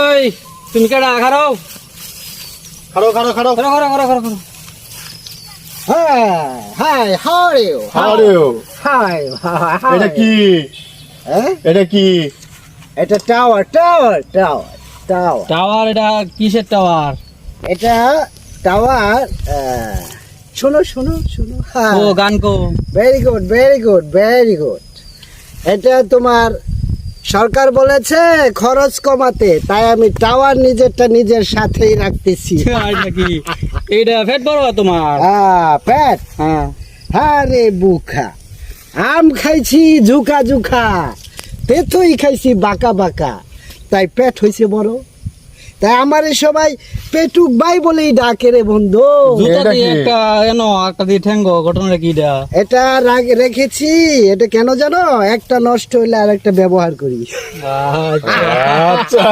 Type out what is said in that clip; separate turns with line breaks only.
ওই তুমি কেডা? খারো
খাড়ো খাড়ো খাড়ো।
খারো খারো খারো খারো খারো
Hi, hi, how are you?
আরে
Hi, hi, how
এটা কি? এটা কি?
এটা tower tower tower tower.
Tower এটা কিসের টাওয়ার?
এটা টাওয়ার শোনো শোনো শোনো।
ও গান কো
very good very good very good এটা তোমার সরকার বলেছে খরচ কমাতে তাই আমি টাওয়ার নিজেরটা নিজের সাথেই রাখতেছি।
এইটা ফেট বড় তোমার?
হ্যাঁ প্যাট
হ্যাঁ।
হ্যাঁ রে বুখা আম খাইছি ঝুকা ঝুকা পেথই খাইছি বাঁকা বাঁকা তাই পেট হয়েছে বড়। তাই আমার এই সবাই পেটুক ভাই বলেই ডাকে রে বন্ধু।
জুতা
এটা
দিয়ে একটা এন একটা দিয়ে ঠেঙ্গো ঘটনাটা কি এটা?
এটা রাগ- রেখেছি এটা কেন জানো? একটা নষ্ট হইলে আর একটা ব্যবহার করি।
আচ্ছা।
আচ্ছা।